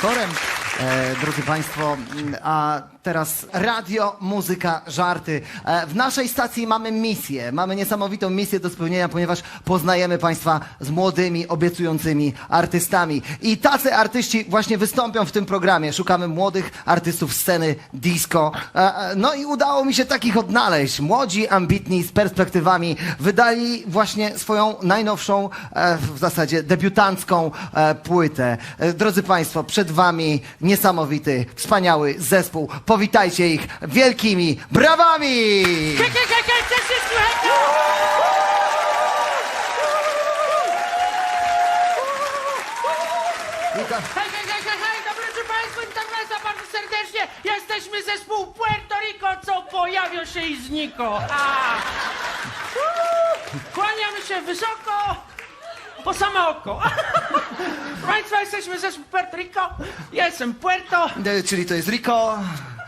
Korem. E, drodzy Państwo, m, a teraz radio, muzyka, żarty. E, w naszej stacji mamy misję, mamy niesamowitą misję do spełnienia, ponieważ poznajemy Państwa z młodymi, obiecującymi artystami. I tacy artyści właśnie wystąpią w tym programie. Szukamy młodych artystów sceny disco. E, no i udało mi się takich odnaleźć. Młodzi, ambitni, z perspektywami. Wydali właśnie swoją najnowszą, w zasadzie debiutancką płytę. Drodzy Państwo, przed Wami niesamowity, wspaniały zespół. Powitajcie ich wielkimi brawami! Hej, hej, hej, hej. Hej, Państwu, witam bardzo serdecznie. Jesteśmy zespół Puerto Rico, co pojawia się i zniko. A. Kłaniamy się wysoko, po same oko. Proszę Państwa, jesteśmy zespół Puerto Rico, ja jestem Puerto, E, Czyli to jest Rico.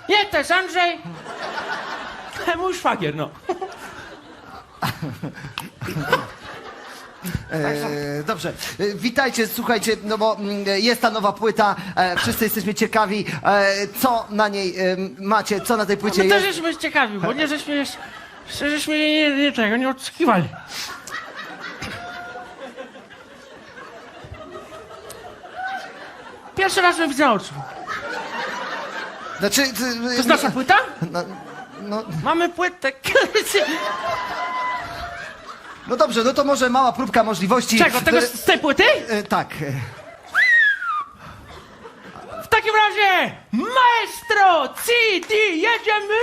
nie, to jest Andrzej. Mój szwagier, no. E, dobrze, E, witajcie, słuchajcie, no bo mm, jest ta nowa płyta, e, wszyscy jesteśmy ciekawi, e, co na niej e, macie, co na tej płycie My też jest. jesteśmy ciekawi, bo nie żeśmy, jeszcze- żeśmy nie, nie, nie, czego, nie odsłuchiwali. Pierwszy raz widzę na oczu. Znaczy, To jest nasza płyta? No, no, Mamy płytę. no dobrze, no to może mała próbka możliwości. Czego? Tego z, z tej płyty? e, tak. e, W takim razie, maestro CD, jedziemy!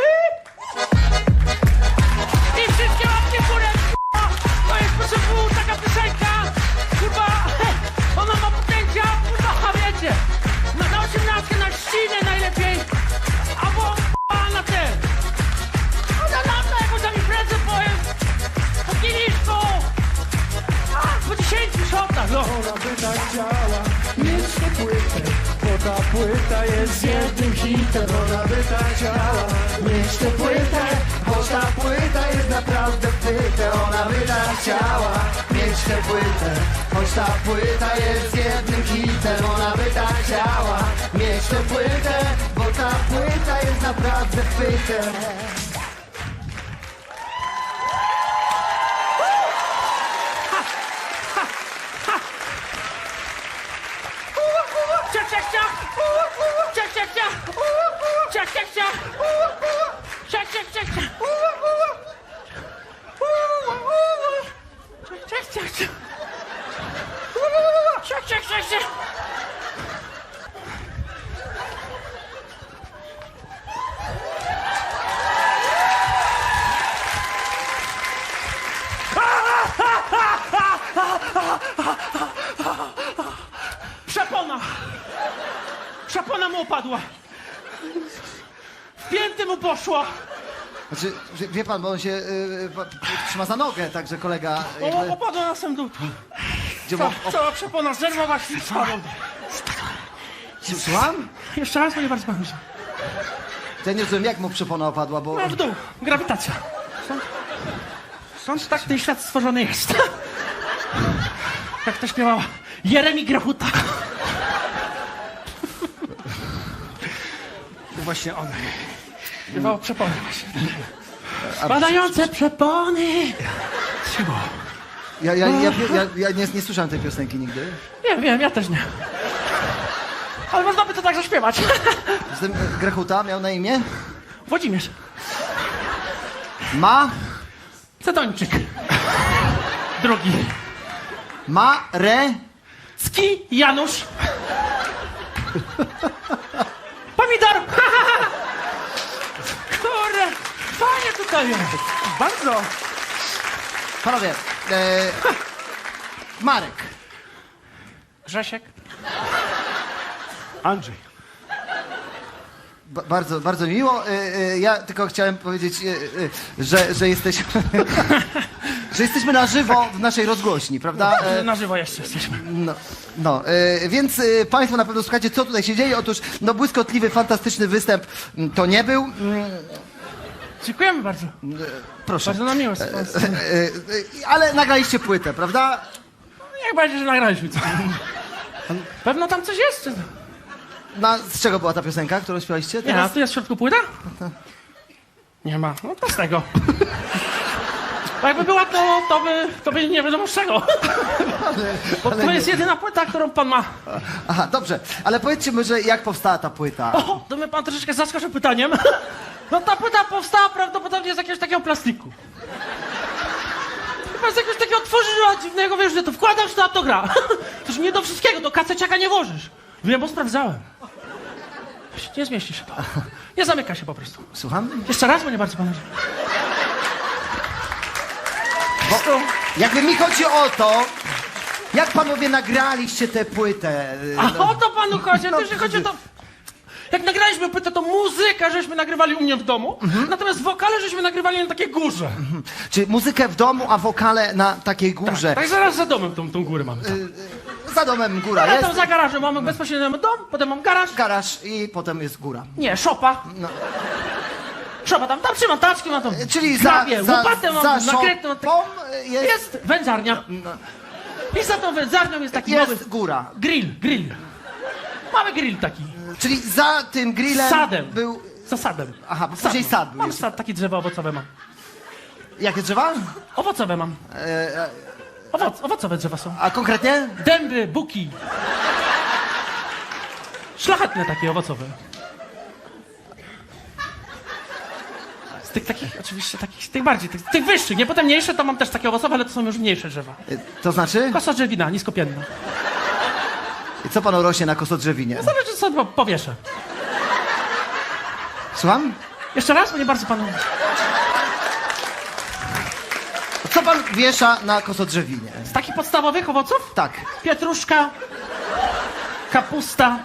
dat zegt Peter. Check, check, check. Mu opadła! W pięty mu poszło! Znaczy, wie- wie pan, bo on się y, pa- trzyma za nogę, także kolega O, jakby, opadła na sam dół. gdzie mu, o, cała przepona się spadła. słucham? Jeszcze raz, nie bardzo pamiętam. Ja nie rozumiem, jak mu przepona opadła, bo... No w dół, grawitacja. Stąd, stąd tak ten świat stworzony jest. Jak to śpiewała Jeremi Grechuta. Właśnie on. Śpiewał przepony właśnie. Spadające przepony. Ja, ja, ja, ja, ja nie, nie słyszałem tej piosenki nigdy. Nie wiem, ja też nie. Ale można by to tak zaśpiewać. Zatem e, Grechuta miał na imię? Włodzimierz. Ma, Cetończyk. Drugi. ma, re, Ski Janusz. Pomidor. Jest. Bardzo. Panowie, e, Marek. Grzesiek. Andrzej. Ba- bardzo, bardzo mi miło. E, e, ja tylko chciałem powiedzieć, e, e, że, że, jesteśmy, że jesteśmy na żywo w naszej rozgłośni, prawda? E, Na żywo jeszcze jesteśmy. No, no e, więc e, Państwo na pewno słuchacie, co tutaj się dzieje. Otóż, no, błyskotliwy, fantastyczny występ mm, to nie był. Mm, Dziękujemy bardzo. Proszę. Bardzo nam miło. z pana strony. E, e, ale nagraliście płytę, prawda? Niech będzie, że nagraliśmy coś. Pewno tam coś jest. Na, z czego była ta piosenka, którą śpiewaliście Nie, a tu jest w środku płyta? Nie ma. No to z tego. Bo jakby była, to, to, by, to by nie wiadomo z czego. Bo to jest jedyna płyta, którą pan ma. Aha, dobrze. Ale powiedzcie może, jak powstała ta płyta? O, to mnie pan troszeczkę zaskoczył pytaniem. No ta płyta powstała prawdopodobnie z jakiegoś takiego plastiku. Chyba z jakiegoś takiego tworzywa dziwnego, wiesz, że to wkładasz, to a to gra. Toż nie do wszystkiego, do kaceciaka nie włożysz. Wiem, bo sprawdzałem. Nie zmieści się to. Nie zamyka się po prostu. Słucham? Jeszcze raz, bo nie bardzo pamiętam. Bo, jakby mi chodzi o to, jak panowie nagraliście tę płytę? A o to panu chodzi, No, to, że chodzi o to... Jak nagraliśmy płytę, to muzykę żeśmy nagrywali u mnie w domu, natomiast wokale żeśmy nagrywali na takiej górze. Czy muzykę w domu, a wokale na takiej górze? Tak zaraz za domem tą, tą górę mamy. Tam. Za domem góra Ale jest, tam za garażem mamy bezpośrednio mamy dom, potem mam garaż. garaż i potem jest góra. Nie, szopa. No. Szopa, tam, tam trzymam taczki, mam tam Czyli za, grabię, za, łopatę mam za nakrytą. szopą jest, Jest wędzarnia. I za tą wędzarnią jest taki mały jest góra. grill, grill. Mamy grill taki. Czyli za tym grillem Sadem. był... Za sadem. Aha, bo później sad był Mam jeszcze. sad, takie drzewa owocowe mam. Jakie drzewa? Owocowe mam. E, e, Owoc, owocowe drzewa są. a konkretnie? Dęby, buki. Szlachetne takie owocowe. Z tych takich, oczywiście, takich, tych bardziej, tych, tych wyższych, nie? Potem mniejsze to mam też takie owocowe, ale to są już mniejsze drzewa. E, To znaczy? Kosa drzewina, niskopienna. I co panu rośnie na kosodrzewinie? Zależy, co po- powieszę. Słucham? Jeszcze raz, bo nie bardzo panu... Co pan wiesza na kosodrzewinie? Z takich podstawowych owoców? Tak. Pietruszka, kapusta.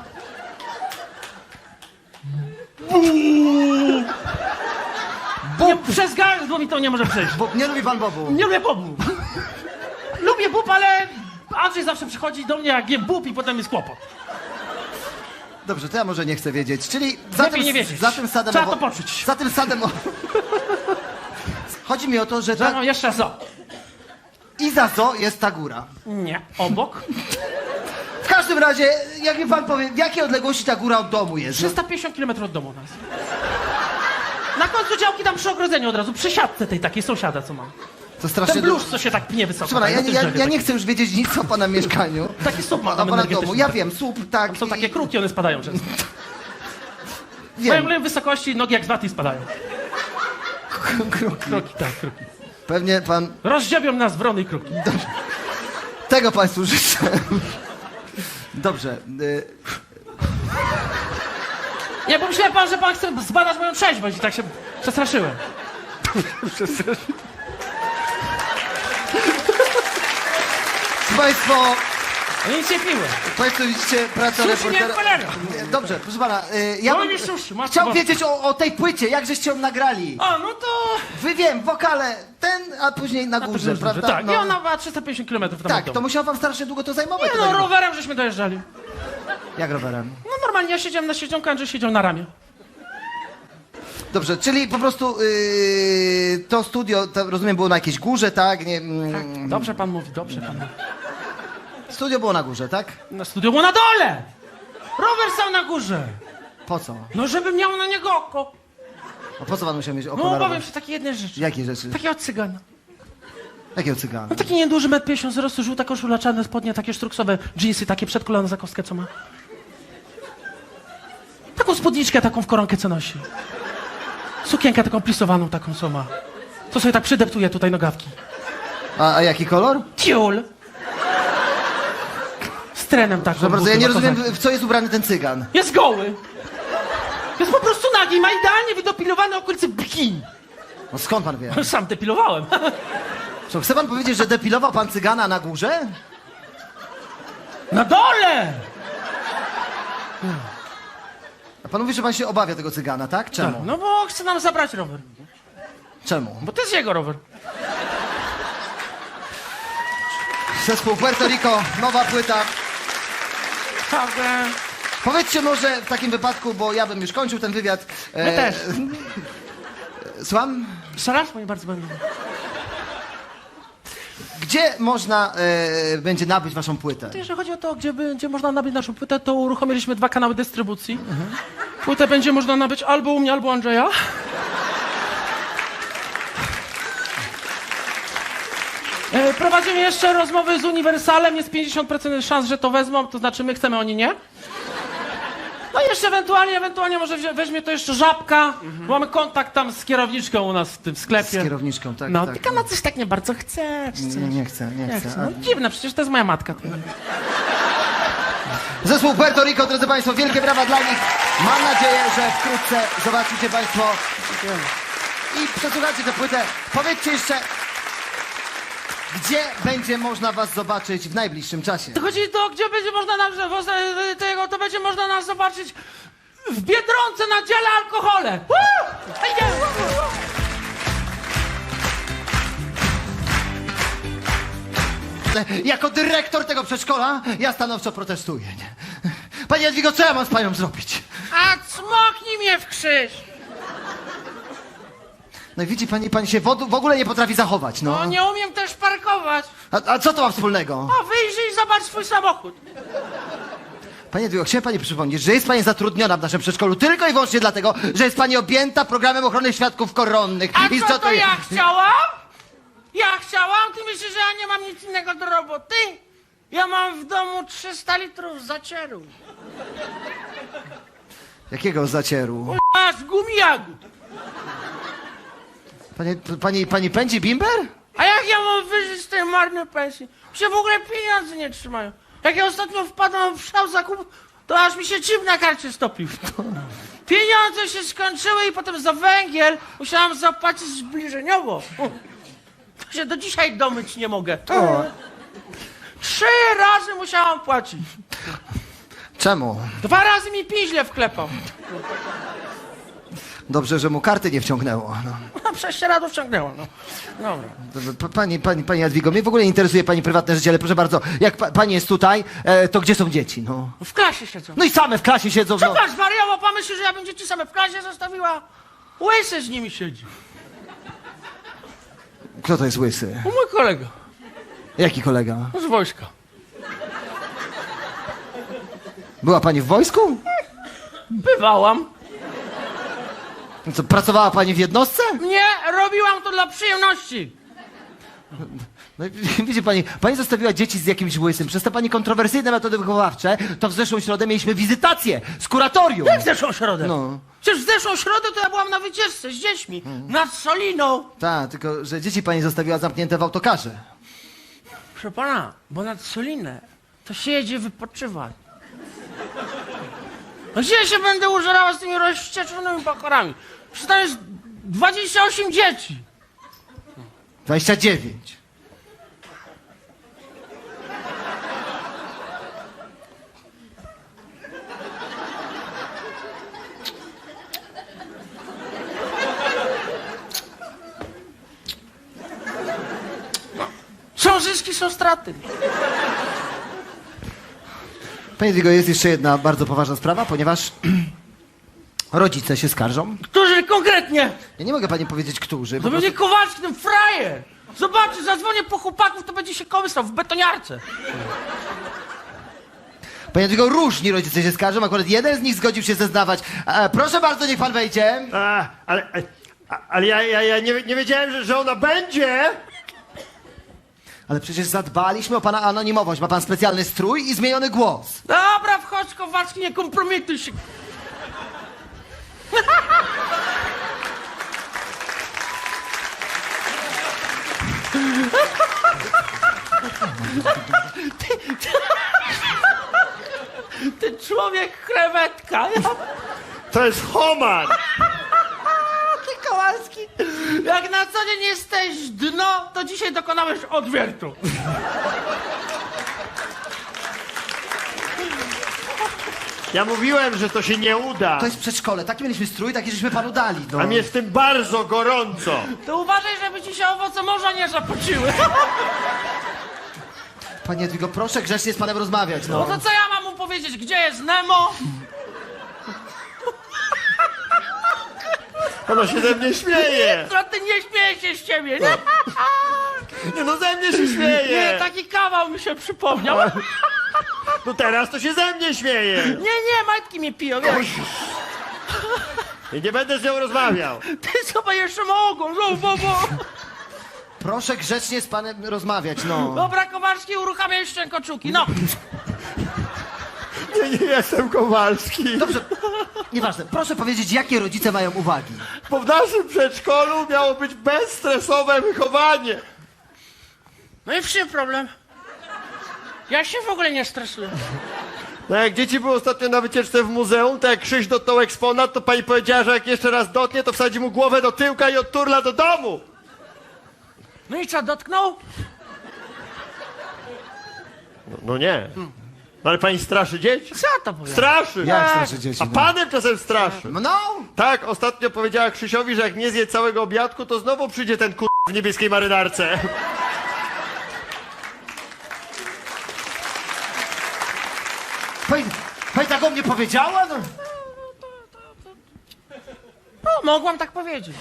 Nie, przez gardło mi to nie może przejść. Nie lubi pan bobu. Nie lubię bobu. Lubię bób, ale Andrzej zawsze przychodzi do mnie, jak jem bób i potem jest kłopot. Dobrze, to ja może nie chcę wiedzieć. Czyli za Lepiej tym, nie wiedzieć. za tym sadem... Trzeba to poczuć. Za tym sadem... o- Chodzi mi o to, że ta... no, jeszcze raz, o. i za co jest ta góra. Nie, obok. W każdym razie, jak mi pan powie, w jakiej odległości ta góra od domu jest? No, 350 km od domu nas. Na końcu działki tam przy ogrodzeniu od razu, przy siatce tej takiej sąsiada, co mam. to strasznie Ten blusz, co się tak pnie wysoko. Tak, ja, ja, ja nie chcę już wiedzieć nic o pana mieszkaniu. Taki słup ma tam pana domu. Ja wiem, słup, tak. Tam są i- takie kruki, one spadają często. Wiem. Moim wysokości nogi jak z waty spadają. Kruki. Kroki, tak, kroki. Pewnie pan Rozdziobią nas wrony i kruki. tego państwu życzę. Dobrze. y, Nie, bo myślałem pan, że pan chce zbadać moją trzeźwość i tak się przestraszyłem. Państwo, No nic nie piłem. państwo widzicie pracę Sushi reportera. nie cholera. Nie, Dobrze, proszę pana, y, ja No bym i sushi, matko chciał wiedzieć o, o tej płycie, jak żeście ją nagrali. A, no to... Wy wiem, wokale ten, a później na górze, prawda? Tak, No. i ona ma 350 km tam Tak, to domu. musiało wam strasznie długo to zajmować. Nie to no, nagrywanie. rowerem żeśmy dojeżdżali. Jak rowerem? No normalnie, ja siedziałem na siedziąku, Andrzej siedział na ramię. Dobrze, czyli po prostu yy, to studio, to, rozumiem, było na jakiejś górze, tak? Nie, mm, Dobrze pan mówi, dobrze pan mówi. Studio było na górze, tak? Na studio było na dole! Rower stał na górze! Po co? No żeby miał na niego oko. A po co pan musiał mieć oko No na opowiem rower? ci takie jedne rzeczy. Jakie rzeczy? Takiego cygana. Jakiego cygana? No taki nieduży, metr 50 wzrostu, żółta koszula, czarne spodnie, takie sztruksowe dżinsy, takie przedkulone zakostkę, co ma. Taką spódniczkę, taką w koronkę, co nosi. Sukienkę taką plisowaną, taką, co ma. Co sobie tak przydeptuje tutaj nogawki. A, a jaki kolor? Tiul. Z trenem taką. Proszę bardzo, ja nie rozumiem, w co jest ubrany ten cygan. Jest goły. Jest po prostu nagi, ma idealnie wydopilowany okolice bikini. No skąd pan wie? Sam depilowałem. Co, chce pan powiedzieć, że depilował pan cygana na górze? Na dole! Pan mówi, że pan się obawia tego cygana, tak? Czemu? No bo chce nam zabrać rower. Czemu? Bo to jest jego rower. Zespół Puerto Rico, nowa płyta. Prawda. Powiedzcie może w takim wypadku, bo ja bym już kończył ten wywiad. e, My też. Słucham? Szarasz mnie bardzo będę. Gdzie można e, będzie nabyć waszą płytę? Jeżeli chodzi o to, gdzie będzie można nabyć naszą płytę, to uruchomiliśmy dwa kanały dystrybucji. Płytę będzie można nabyć albo u mnie, albo u Andrzeja. E, Prowadzimy jeszcze rozmowy z Uniwersalem. Jest 50% szans, że to wezmą, to znaczy my chcemy, oni nie. No i jeszcze ewentualnie, ewentualnie może wzi- weźmie to jeszcze Żabka. Mamy kontakt tam z kierowniczką u nas w tym Z sklepie. kierowniczką, tak, No, tak. tylko ona coś tak nie bardzo chce. czy coś. Nie, nie chcę, nie Nie chcę. chce. No dziwne, przecież to jest moja matka. Zespół Puerto Rico, drodzy Państwo, wielkie brawa dla nich. Mam nadzieję, że wkrótce zobaczycie Państwo i przesłuchacie tę płytę. Powiedzcie jeszcze, gdzie będzie można Was zobaczyć w najbliższym czasie? To chodzi to, gdzie będzie można nas, wo- tego, to będzie można nas zobaczyć w Biedronce na dziale alkohole. Woo! Jako dyrektor tego przedszkola ja stanowczo protestuję. Nie? Panie Jadwigo, co ja mam z Panią zrobić? A cmoknij mnie w krzyż. No i widzi Pani, Pani się w, w ogóle nie potrafi zachować, no. No nie umiem też parkować. A, a co to ma wspólnego? A wyjrzyj i zobacz swój samochód. Panie Jadwigo, chciałem Pani przypomnieć, że jest Pani zatrudniona w naszym przedszkolu tylko i wyłącznie dlatego, że jest Pani objęta programem ochrony świadków koronnych. A I co to ja chciałam? Ja chciałam? Ty myślisz, że ja nie mam nic innego do roboty? Ja mam w domu 300 litrów zacieru. Jakiego zacieru? Masz gumijagu. Pani, pani, pani pędzi bimber? A jak ja mam wyżyć z tej marnej pensji? Mi się w ogóle pieniądze nie trzymają. Jak ja ostatnio wpadłam w szał zakup, to aż mi się chip na karcie stopił. Pieniądze się skończyły i potem za węgiel musiałam zapłacić zbliżeniowo. To się do dzisiaj domyć nie mogę. Trzy razy musiałam płacić. Czemu? Dwa razy mi piźle wklepał. Dobrze, że mu karty nie wciągnęło. No. No prześcieradło wciągnęło, no. Dobra. P- Pani, pani, pani Jadwigo, mnie w ogóle nie interesuje pani prywatne życie, ale proszę bardzo, jak pa, pani jest tutaj, e, to gdzie są dzieci? No. W klasie siedzą. no i same w klasie siedzą. No. Zobacz, zwariował, pan myśli, że ja bym dzieci same w klasie zostawiła? Łysy z nimi siedzi. Kto to jest łysy? O mój kolega. Jaki kolega? Z wojska. Była pani w wojsku? Bywałam. No Co, pracowała pani w jednostce? Nie, robiłam to dla przyjemności. No, widzi pani, pani zostawiła dzieci z jakimś łysym. Przez te pani kontrowersyjne metody wychowawcze, to w zeszłą środę mieliśmy wizytację z kuratorium. Jak w zeszłą środę? No. Przecież w zeszłą środę to ja byłam na wycieczce z dziećmi. Nad Soliną. Tak, tylko że dzieci pani zostawiła zamknięte w autokarze. Proszę pana, bo nad Solinę to się jedzie wypoczywać. A gdzie się będę użerała z tymi rozścieczonymi bakorami? Przecież tam jest 28 dzieci. 29. Są straty. Panie Diego, jest jeszcze jedna bardzo poważna sprawa, ponieważ rodzice się skarżą. Którzy konkretnie? Ja nie mogę pani powiedzieć, którzy. To Po prostu... będzie Kowalski, ten frajer. Zobaczy, zadzwonię po chłopaków, to będzie się kołysał w betoniarce. Panie Diego, różni rodzice się skarżą, akurat jeden z nich zgodził się zeznawać. E, proszę bardzo, niech pan wejdzie. A, ale, a, ale ja, ja, ja nie, nie wiedziałem, że, że ona będzie. Ale przecież zadbaliśmy o pana anonimowość. Ma pan specjalny strój i zmieniony głos. Dobra, wchodź Kowalski, nie kompromituj się. Ty człowiek krewetka. Ja, To jest homar. Jak na co dzień jesteś dno, to dzisiaj dokonałeś odwiertu. Ja mówiłem, że to się nie uda. To jest przedszkole. Taki mieliśmy strój, taki żeśmy panu dali. No. A mi jest w tym bardzo gorąco. To uważaj, żeby ci się owoce morza nie zapociły. Panie Diego, proszę grzecznie z panem rozmawiać. No No. to co ja mam mu powiedzieć? Gdzie jest Nemo? Ona się ze mnie śmieje. Co ty nie śmieje się z ciebie, nie? Nie no, ze mnie się śmieje! Nie, taki kawał mi się przypomniał. No teraz to się ze mnie śmieje! Nie, nie, majtki mnie piją, wiesz. I nie będę z nią rozmawiał. Ty chyba jeszcze mogą, no, bo, bo. Proszę grzecznie z panem rozmawiać, no. Dobra, Kowalski, uruchamiaj szczękoczuki, no. Nie, nie jestem Kowalski. Dobrze, nieważne. Proszę powiedzieć, jakie rodzice mają uwagi. Bo w naszym przedszkolu miało być bezstresowe wychowanie. No i w czym problem? Ja się w ogóle nie stresuję. No jak dzieci były ostatnio na wycieczce w muzeum, to jak Krzyś dotknął eksponat, to pani powiedziała, że jak jeszcze raz dotknie, to wsadzi mu głowę do tyłka i odturla do domu. No i co, dotknął? No, no nie. No ale pani straszy dzieci? Co to powie? Straszy! Jak straszy dzieci, A no? panem czasem straszy. No, Tak, ostatnio powiedziała Krzysiowi, że jak nie zje całego obiadku, to znowu przyjdzie ten kur... w niebieskiej marynarce. pani, pani tak o mnie powiedziała? No. No, mogłam tak powiedzieć.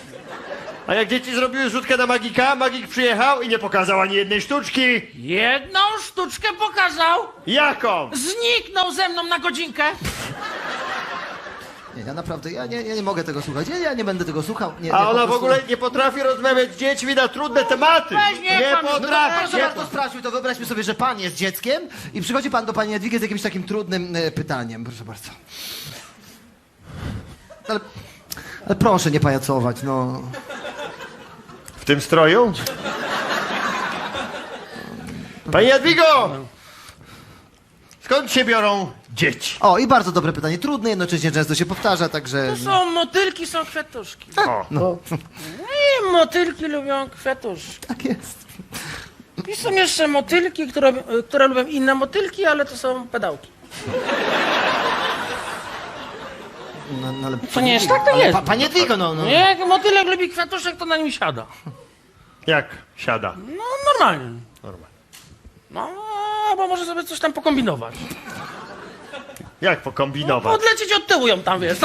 A jak dzieci zrobiły rzutkę na magika, magik przyjechał i nie pokazał ani jednej sztuczki. Jedną sztuczkę pokazał, Jaką? zniknął ze mną na godzinkę. Nie, ja naprawdę, ja nie, ja nie mogę tego słuchać. Ja, ja nie będę tego słuchał. Nie, nie, A po ona w prostu- ogóle nie potrafi rozmawiać z dziećmi na trudne tematy. Weź, nie nie kłam. No potrafi. proszę nie bardzo, sprawdźmy to. Wyobraźmy sobie, że pan jest dzieckiem i przychodzi pan do pani Jadwigi z jakimś takim trudnym e, pytaniem. Proszę bardzo. Ale, ale proszę nie pajacować, no. W tym stroju? Pani Jadwigo! Skąd się biorą dzieci? O, i bardzo dobre pytanie. Trudne, jednocześnie często się powtarza, także... To są motylki, są kwiatuszki. O, No, I motylki lubią kwiatuszki. tak jest. I są jeszcze motylki, które, które lubią inne motylki, ale to są pedałki. No, no, ale, To nie jest tak, to ale jest. Pa, panie Jadwigo, no, no. Jak motylek lubi kwiatuszek, to na nim siada. Jak siada? No, normalnie. Normalnie. No, bo może sobie coś tam pokombinować. Jak pokombinować? Podlecieć od tyłu ją tam, wiesz.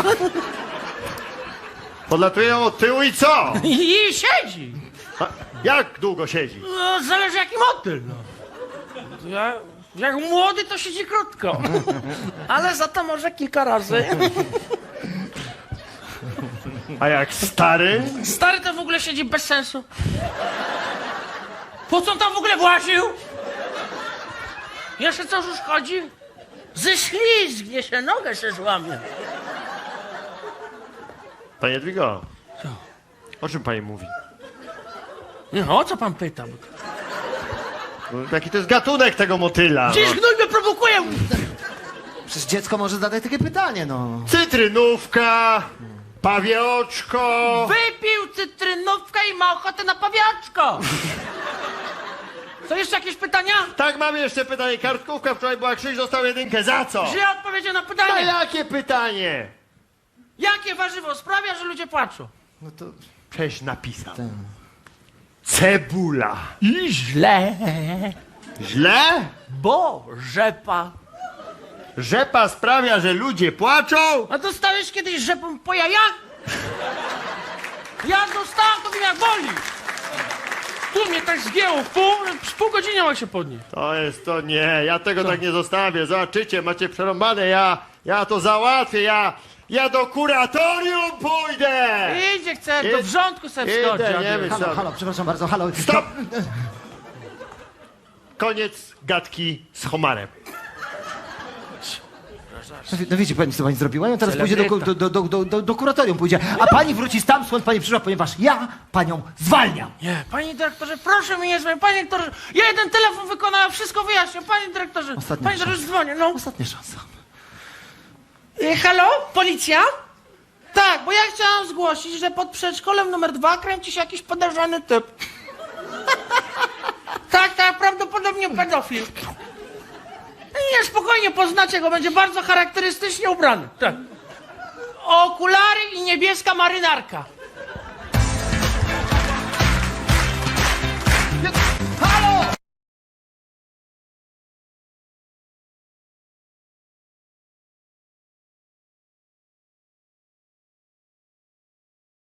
Podlatują od tyłu i co? I siedzi. A, jak długo siedzi? No, zależy jaki motyl, no. Ja, jak młody, to siedzi krótko. Ale za to może kilka razy. A jak stary? Stary to w ogóle siedzi bez sensu. Po co on tam w ogóle właził? Jeszcze coś już chodzi? Ześlizgnie się, nogę się złamie. Panie Jadwigo. O czym pani mówi? No, o co pan pyta? No, Jaki to jest gatunek tego motyla? Gdzieś No. gnój mnie prowokuje! Przecież dziecko może zadać takie pytanie, no. Cytrynówka, pawie oczko. Wypił cytrynówkę i ma ochotę na pawiaczko! Co, jeszcze jakieś pytania? Tak, mamy jeszcze pytanie. Kartkówka wczoraj była, Krzyś dostał jedynkę. Za co? Źle odpowiedział na A pytanie. jakie pytanie? Jakie warzywo sprawia, że ludzie płaczą? No to... Przecież napisał. Cebula. I źle, Źle? bo rzepa. Rzepa sprawia, że ludzie płaczą? A dostałeś kiedyś rzepą po jajach? Ja dostałem, to wiem jak boli. Tu mnie tak zgięło w pół, z pół godziny mam się podnieść. To jest to nie, ja tego tak nie zostawię. Zobaczycie, macie przerąbane, ja, ja to załatwię, ja, ja do kuratorium pójdę! Idzie, chce, do Idę, wrzątku sobie idę, wschodzi. nie wiem. Halo, halo, przepraszam bardzo, halo. Stop! Koniec gadki z Homarem. No, wie- no wiecie pani, co pani zrobiła? Ja teraz pójdzie do, do, do, do, do, do, kuratorium, pójdzie, a pani wróci tam, skąd pani przyszła, ponieważ ja panią zwalniam. Nie, panie dyrektorze, proszę mnie nie dzwonić. Panie dyrektorze, ja jeden telefon wykonałem, wszystko wyjaśnię. Panie dyrektorze, Ostatnia panie dyrektorze, dzwonię, no. Ostatnia szansa. E, halo, policja? Tak, bo ja chciałam zgłosić, że pod przedszkolem numer dwa kręci się jakiś podejrzany typ. tak, tak, prawdopodobnie pedofil. Nie, spokojnie, poznacie go, będzie bardzo charakterystycznie ubrany. Tak. Okulary i niebieska marynarka.